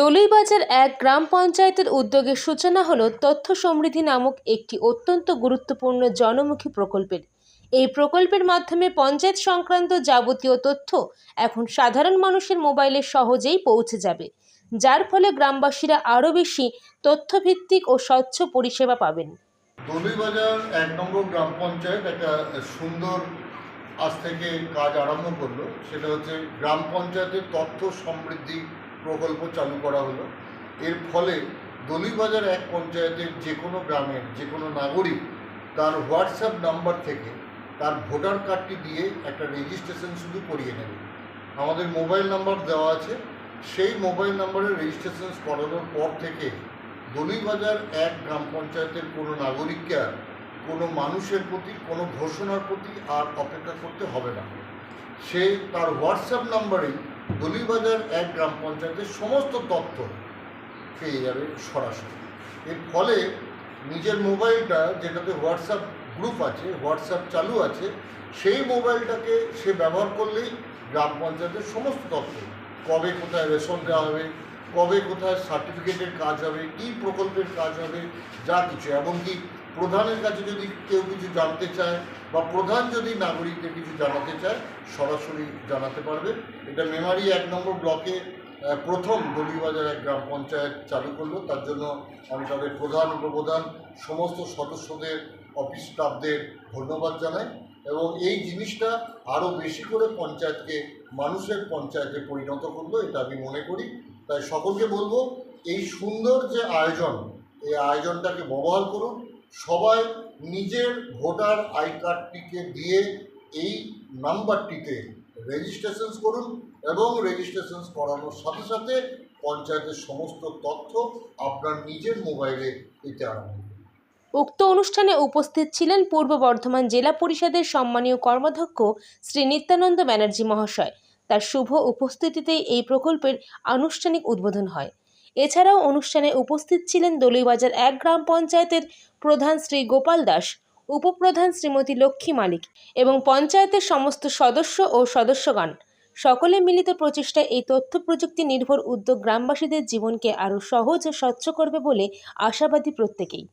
দলুইবাজার এক গ্রাম পঞ্চায়েতের উদ্যোগের সূচনা হলো তথ্য সমৃদ্ধি নামক একটি অত্যন্ত গুরুত্বপূর্ণ জনমুখী প্রকল্পের। এই প্রকল্পের মাধ্যমে পঞ্চায়েত সংক্রান্ত যাবতীয় তথ্য এখন সাধারণ মানুষের মোবাইলে সহজেই পৌঁছে যাবে, যার ফলে গ্রামবাসীরা আরও বেশি তথ্যভিত্তিক ও স্বচ্ছ পরিষেবা পাবেন। দলুইবাজার এক নম্বর গ্রাম পঞ্চায়েত একটা সুন্দর আজ থেকে কাজ আরম্ভ করল, সেটা হচ্ছে গ্রাম পঞ্চায়েতের তথ্য সমৃদ্ধি প্রকল্প চালু করা হলো। এর ফলে দলিবাজার এক পঞ্চায়েতের যে কোনো গ্রামের, যে কোনো নাগরিক তার হোয়াটসঅ্যাপ নাম্বার থেকে তার ভোটার কার্ডটি দিয়ে একটা রেজিস্ট্রেশন শুধু করিয়ে নেবে। আমাদের মোবাইল নাম্বার দেওয়া আছে। সেই মোবাইল নাম্বারে রেজিস্ট্রেশন করানোর পর থেকে দলিবাজার এক গ্রাম পঞ্চায়েতের কোনো নাগরিককে আর কোনো মানুষের প্রতি, কোনো ঘোষণার প্রতি আর অপেক্ষা করতে হবে না। সে তার হোয়াটসঅ্যাপ নাম্বারেই দলিবাজার এক গ্রাম পঞ্চায়েতের সমস্ত তথ্য পেয়ে যাবে সরাসরি। এর ফলে নিজের মোবাইলটা যেটাতে হোয়াটসঅ্যাপ গ্রুপ আছে হোয়াটসঅ্যাপ চালু আছে, সেই মোবাইলটাকে সে ব্যবহার করলেই গ্রাম পঞ্চায়েতের সমস্ত তথ্য। কবে কোথায় রেশন দেওয়া হবে, কবে কোথায় সার্টিফিকেটের কাজ হবে, কী প্রকল্পের কাজ হবে, যা কিছু। এমনকি প্রধানের কাছে যদি কেউ কিছু জানতে চায় বা প্রধান যদি নাগরিককে কিছু জানাতে চায়, সরাসরি জানাতে পারবে। এটা মেমারি এক নম্বর ব্লকে প্রথম দলিবাজার এক গ্রাম পঞ্চায়েত চালু করল। তার জন্য আমি তাদের প্রধান, উপপ্রধান, সমস্ত সদস্যদের, অফিস স্টাফদের ধন্যবাদ জানাই। এবং এই জিনিসটা আরও বেশি করে পঞ্চায়েতকে, মানুষের পঞ্চায়েতে পরিণত করল, এটা আমি মনে করি। তাই সকলকে বলব, এই সুন্দর যে আয়োজন, এই আয়োজনটাকে ব্যবহার করুন। সবাই নিজের ভোটার আই কার্ডটিকে দিয়ে এই নাম্বারটিতে রেজিস্ট্রেশন করুন এবং রেজিস্ট্রেশন করানোর সাথে সাথে পঞ্চায়েতের সমস্ত তথ্য আপনার নিজের মোবাইলে পেতে আরম্ভ উক্ত অনুষ্ঠানে উপস্থিত ছিলেন পূর্ব বর্ধমান জেলা পরিষদের সম্মানীয় কর্মাধ্যক্ষ শ্রী নিত্যানন্দ ব্যানার্জি মহাশয়। তার শুভ উপস্থিতিতেই এই প্রকল্পের আনুষ্ঠানিক উদ্বোধন হয়। এছাড়াও অনুষ্ঠানে উপস্থিত ছিলেন দলুইবাজার এক গ্রাম পঞ্চায়েতের প্রধান শ্রী গোপাল দাস, উপপ্রধান শ্রীমতী লক্ষ্মী মালিক এবং পঞ্চায়েতের সমস্ত সদস্য ও সদস্যগণ। সকলে মিলিত প্রচেষ্টায় এই তথ্য প্রযুক্তি নির্ভর উদ্যোগ গ্রামবাসীদের জীবনকে আরও সহজ ও স্বচ্ছ করবে বলে আশাবাদী প্রত্যেকেই।